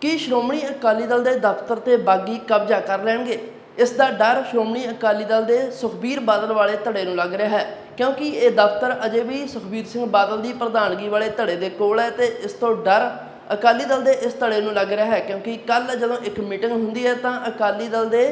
ਕੀ ਸ਼੍ਰੋਮਣੀ ਅਕਾਲੀ ਦਲ ਦੇ ਦਫ਼ਤਰ ਤੇ ਬਾਗੀ ਕਬਜ਼ਾ ਕਰ ਲੈਣਗੇ। ਇਸ ਦਾ ਡਰ ਸ਼੍ਰੋਮਣੀ ਅਕਾਲੀ ਦਲ ਦੇ ਸੁਖਬੀਰ ਬਾਦਲ ਵਾਲੇ ਧੜੇ ਨੂੰ ਲੱਗ ਰਿਹਾ ਹੈ, ਕਿਉਂਕਿ ਇਹ ਦਫ਼ਤਰ ਅਜੇ ਵੀ ਸੁਖਬੀਰ ਸਿੰਘ ਬਾਦਲ ਦੀ ਪ੍ਰਧਾਨਗੀ ਵਾਲੇ ਧੜੇ ਦੇ ਕੋਲ ਹੈ ਤੇ ਇਸ ਤੋਂ ਡਰ ਅਕਾਲੀ ਦਲ ਦੇ ਇਸ ਧੜੇ ਨੂੰ ਲੱਗ ਰਿਹਾ ਹੈ, ਕਿਉਂਕਿ ਕੱਲ ਜਦੋਂ ਇੱਕ ਮੀਟਿੰਗ ਹੁੰਦੀ ਹੈ ਤਾਂ ਅਕਾਲੀ ਦਲ ਦੇ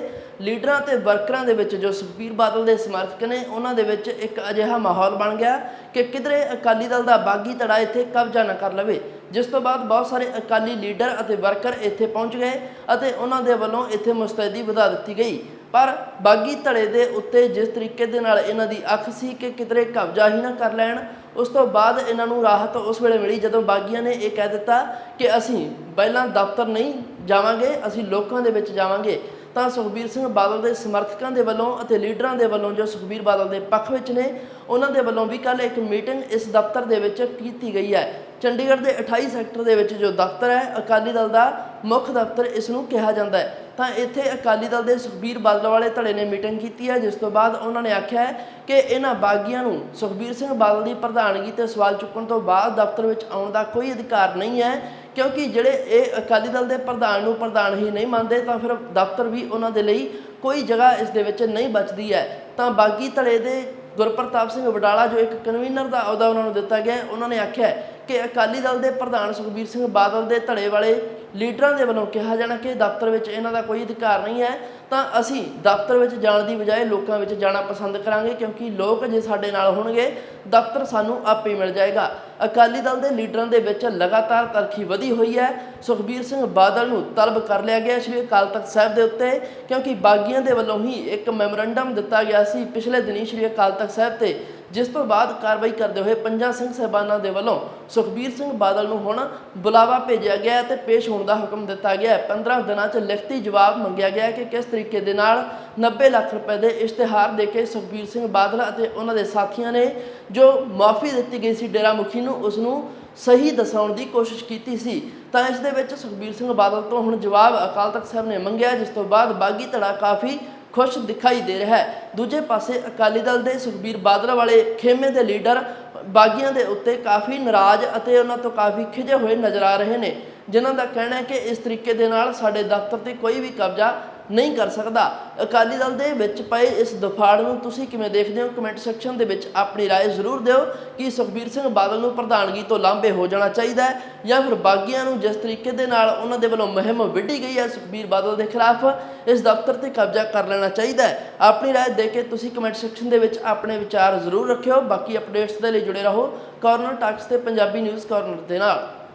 ਲੀਡਰਾਂ ਤੇ ਵਰਕਰਾਂ ਦੇ ਵਿੱਚ ਜੋ ਸੁਖਬੀਰ ਬਾਦਲ ਦੇ ਸਮਰਥਕ ਨੇ, ਉਹਨਾਂ ਦੇ ਵਿੱਚ ਇੱਕ ਅਜਿਹਾ ਮਾਹੌਲ ਬਣ ਗਿਆ ਕਿ ਕਿਧਰੇ ਅਕਾਲੀ ਦਲ ਦਾ ਬਾਗੀ ਧੜਾ ਇੱਥੇ ਕਬਜ਼ਾ ਨਾ ਕਰ ਲਵੇ। ਜਿਸ ਤੋਂ ਬਾਅਦ ਬਹੁਤ ਸਾਰੇ ਅਕਾਲੀ ਲੀਡਰ ਅਤੇ ਵਰਕਰ ਇੱਥੇ ਪਹੁੰਚ ਗਏ ਅਤੇ ਉਹਨਾਂ ਦੇ ਵੱਲੋਂ ਇੱਥੇ ਮੁਸਤੈਦੀ ਵਧਾ ਦਿੱਤੀ ਗਈ। ਪਰ ਬਾਗੀ ਧੜੇ ਦੇ ਉੱਤੇ ਜਿਸ ਤਰੀਕੇ ਦੇ ਨਾਲ ਇਹਨਾਂ ਦੀ ਅੱਖ ਸੀ ਕਿ ਕਿਧਰੇ ਕਬਜ਼ਾ ਹੀ ਨਾ ਕਰ ਲੈਣ, ਉਸ ਤੋਂ ਬਾਅਦ ਇਹਨਾਂ ਨੂੰ ਰਾਹਤ ਉਸ ਵੇਲੇ ਮਿਲੀ ਜਦੋਂ ਬਾਗੀਆਂ ਨੇ ਇਹ ਕਹਿ ਦਿੱਤਾ ਕਿ ਅਸੀਂ ਪਹਿਲਾਂ ਦਫ਼ਤਰ ਨਹੀਂ ਜਾਵਾਂਗੇ, ਅਸੀਂ ਲੋਕਾਂ ਦੇ ਵਿੱਚ ਜਾਵਾਂਗੇ। ਤਾਂ ਸੁਖਬੀਰ ਸਿੰਘ ਬਾਦਲ ਦੇ ਸਮਰਥਕਾਂ ਦੇ ਵੱਲੋਂ ਅਤੇ ਲੀਡਰਾਂ ਦੇ ਵੱਲੋਂ ਜੋ ਸੁਖਬੀਰ ਬਾਦਲ ਦੇ ਪੱਖ ਵਿੱਚ ਨੇ, ਉਹਨਾਂ ਦੇ ਵੱਲੋਂ ਵੀ ਕੱਲ ਇੱਕ ਮੀਟਿੰਗ ਇਸ ਦਫ਼ਤਰ ਦੇ ਵਿੱਚ ਕੀਤੀ ਗਈ ਹੈ। ਚੰਡੀਗੜ੍ਹ ਦੇ 28 ਸੈਕਟਰ ਦੇ ਵਿੱਚ ਜੋ ਦਫ਼ਤਰ ਹੈ, ਅਕਾਲੀ ਦਲ ਦਾ ਮੁੱਖ ਦਫ਼ਤਰ ਇਸ ਨੂੰ ਕਿਹਾ ਜਾਂਦਾ ਹੈ। ਤਾਂ ਇੱਥੇ ਅਕਾਲੀ ਦਲ ਦੇ ਸੁਖਬੀਰ ਬਾਦਲ ਵਾਲੇ ਧੜੇ ਨੇ ਮੀਟਿੰਗ ਕੀਤੀ ਹੈ ਜਿਸ ਤੋਂ ਬਾਅਦ ਉਹਨਾਂ ਨੇ ਆਖਿਆ ਹੈ ਕਿ ਇਹਨਾਂ ਬਾਗੀਆਂ ਨੂੰ ਸੁਖਬੀਰ ਸਿੰਘ ਬਾਦਲ ਦੀ ਪ੍ਰਧਾਨਗੀ ਤੇ ਸਵਾਲ ਚੁੱਕਣ ਤੋਂ ਬਾਅਦ ਦਫ਼ਤਰ ਵਿੱਚ ਆਉਣ ਦਾ ਕੋਈ ਅਧਿਕਾਰ ਨਹੀਂ ਹੈ ਕਿਉਂਕਿ ਜਿਹੜੇ ਇਹ ਅਕਾਲੀ ਦਲ ਦੇ ਪ੍ਰਧਾਨ ਨੂੰ ਪ੍ਰਧਾਨ ਹੀ ਨਹੀਂ ਮੰਨਦੇ ਤਾਂ ਫਿਰ ਦਫ਼ਤਰ ਵੀ ਉਹਨਾਂ ਦੇ ਲਈ ਕੋਈ ਜਗ੍ਹਾ ਇਸ ਦੇ ਵਿੱਚ ਨਹੀਂ ਬਚਦੀ ਹੈ। ਤਾਂ ਬਾਗੀ ਧੜੇ ਦੇ ਗੁਰਪ੍ਰਤਾਪ ਸਿੰਘ ਵਡਾਲਾ ਜੋ ਇੱਕ ਕਨਵੀਨਰ ਦਾ ਅਹੁਦਾ ਉਹਨਾਂ ਨੂੰ ਦਿੱਤਾ ਗਿਆ ਹੈ, ਉਹਨਾਂ ਨੇ ਆਖਿਆ ਕਿ ਅਕਾਲੀ ਦਲ ਦੇ ਪ੍ਰਧਾਨ ਸੁਖਬੀਰ ਸਿੰਘ ਬਾਦਲ ਦੇ ਧੜੇ ਵਾਲੇ ਲੀਡਰਾਂ ਦੇ ਵੱਲੋਂ ਕਿਹਾ ਜਾਣਾ ਕਿ ਦਫ਼ਤਰ ਵਿੱਚ ਇਹਨਾਂ ਦਾ ਕੋਈ ਅਧਿਕਾਰ ਨਹੀਂ ਹੈ, ਤਾਂ ਅਸੀਂ ਦਫ਼ਤਰ ਵਿੱਚ ਜਾਣ ਦੀ ਬਜਾਏ ਲੋਕਾਂ ਵਿੱਚ ਜਾਣਾ ਪਸੰਦ ਕਰਾਂਗੇ ਕਿਉਂਕਿ ਲੋਕ ਜੇ ਸਾਡੇ ਨਾਲ ਹੋਣਗੇ, ਦਫ਼ਤਰ ਸਾਨੂੰ ਆਪੇ ਮਿਲ ਜਾਏਗਾ। ਅਕਾਲੀ ਦਲ ਦੇ ਲੀਡਰਾਂ ਦੇ ਵਿੱਚ ਲਗਾਤਾਰ ਤਰਖੀ ਵਧੀ ਹੋਈ ਹੈ। ਸੁਖਬੀਰ ਸਿੰਘ ਬਾਦਲ ਨੂੰ ਤਲਬ ਕਰ ਲਿਆ ਗਿਆ ਸ਼੍ਰੀ ਅਕਾਲ ਤਖਤ ਸਾਹਿਬ ਦੇ ਉੱਤੇ ਕਿਉਂਕਿ ਬਾਗੀਆਂ ਦੇ ਵੱਲੋਂ ਹੀ ਇੱਕ ਮੈਮੋਰੰਡਮ ਦਿੱਤਾ ਗਿਆ ਸੀ। ਪਿਛਲੇ ਦਿਨੀ ਸ਼੍ਰੀ ਅਕਾਲ ਤਖਤ ਸਾਹਿਬ ਤੇ ਜਿਸ ਤੋਂ ਬਾਅਦ ਕਾਰਵਾਈ ਕਰਦੇ ਹੋਏ ਪੰਜਾਂ ਸਿੰਘ ਸਹਿਬਾਨਾਂ ਦੇ ਵੱਲੋਂ ਸੁਖਬੀਰ ਸਿੰਘ ਬਾਦਲ ਨੂੰ ਹੁਣ ਬੁਲਾਵਾ ਭੇਜਿਆ ਗਿਆ ਹੈ ਤੇ ਪੇਸ਼ ਹੋਣ ਦਾ ਹੁਕਮ ਦਿੱਤਾ ਗਿਆ ਹੈ। 15 ਦਿਨਾਂ 'ਚ ਲਿਖਤੀ ਜਵਾਬ ਮੰਗਿਆ ਗਿਆ ਕਿ ਕਿਸ ਤਰੀਕੇ ਦੇ ਨਾਲ 90 ਲੱਖ ਰੁਪਏ ਦੇ ਇਸ਼ਤਿਹਾਰ ਦੇ ਕੇ ਸੁਖਬੀਰ ਸਿੰਘ ਬਾਦਲ ਅਤੇ ਉਹਨਾਂ ਦੇ ਸਾਥੀਆਂ ਨੇ ਜੋ ਮਾਫੀ ਦਿੱਤੀ ਗਈ ਸੀ ਡੇਰਾ ਮੁਖੀ ਨੂੰ, ਉਸ ਨੂੰ ਸਹੀ ਦਸਾਉਣ ਦੀ ਕੋਸ਼ਿਸ਼ ਕੀਤੀ ਸੀ। ਤਾਂ ਇਸ ਦੇ ਵਿੱਚ ਸੁਖਬੀਰ ਸਿੰਘ ਬਾਦਲ ਤੋਂ ਹੁਣ ਜਵਾਬ ਅਕਾਲ ਤਖਤ ਸਾਹਿਬ ਨੇ ਮੰਗਿਆ ਜਿਸ ਤੋਂ ਬਾਅਦ ਬਾਗੀ ਧੜਾ ਕਾਫੀ ਖੁਸ਼ ਦਿਖਾਈ ਦੇ ਰਿਹਾ ਹੈ। ਦੂਜੇ ਪਾਸੇ ਅਕਾਲੀ ਦਲ ਦੇ ਸੁਖਬੀਰ ਬਾਦਲ ਵਾਲੇ ਖੇਮੇ ਦੇ ਲੀਡਰ ਬਾਗੀਆਂ ਦੇ ਉੱਤੇ ਕਾਫੀ ਨਾਰਾਜ਼ ਅਤੇ ਉਹਨਾਂ ਤੋਂ ਕਾਫੀ ਖਿਜੇ ਹੋਏ ਨਜ਼ਰ ਆ ਰਹੇ ਨੇ। ਜਿਨ੍ਹਾਂ ਦਾ ਕਹਿਣਾ ਹੈ ਕਿ ਇਸ ਤਰੀਕੇ ਦੇ ਨਾਲ ਸਾਡੇ ਦਫ਼ਤਰ ਤੇ ਕੋਈ ਵੀ ਕਬਜ਼ਾ ਨਹੀਂ ਕਰ ਸਕਦਾ ਅਕਾਲੀ ਦਲ ਦੇ ਵਿੱਚ ਪਏ ਇਸ ਦਫਾੜ ਨੂੰ ਤੁਸੀਂ ਕਿਵੇਂ ਦੇਖਦੇ ਹੋ ਕਮੈਂਟ ਸੈਕਸ਼ਨ ਦੇ ਵਿੱਚ ਆਪਣੀ رائے ਜ਼ਰੂਰ ਦਿਓ ਕਿ ਸੁਖਬੀਰ ਸਿੰਘ ਬਾਦਲ ਨੂੰ ਪ੍ਰਧਾਨਗੀ ਤੋਂ ਲਾਂਭੇ ਹੋ ਜਾਣਾ ਚਾਹੀਦਾ ਹੈ ਜਾਂ ਫਿਰ ਬਾਗੀਆਂ ਨੂੰ ਜਿਸ ਤਰੀਕੇ ਦੇ ਨਾਲ ਉਹਨਾਂ ਦੇ ਵੱਲੋਂ ਮੁਹਿੰਮ ਵਿੱਢੀ ਗਈ ਹੈ ਸੁਖਬੀਰ ਬਾਦਲ ਦੇ ਖਿਲਾਫ ਇਸ ਦਫ਼ਤਰ ਤੇ ਕਬਜ਼ਾ ਕਰ ਲੈਣਾ ਚਾਹੀਦਾ ਹੈ ਆਪਣੀ رائے ਦੇ ਕੇ ਤੁਸੀਂ ਕਮੈਂਟ ਸੈਕਸ਼ਨ ਦੇ ਵਿੱਚ ਆਪਣੇ ਵਿਚਾਰ ਜ਼ਰੂਰ ਰੱਖਿਓ ਬਾਕੀ ਅਪਡੇਟਸ ਦੇ ਲਈ ਜੁੜੇ ਰਹੋ ਕਾਰਨਰ ਟਾਕਸ ਤੇ ਪੰਜਾਬੀ ਨਿਊਜ਼ ਕਾਰਨਰ ਦੇ ਨਾਲ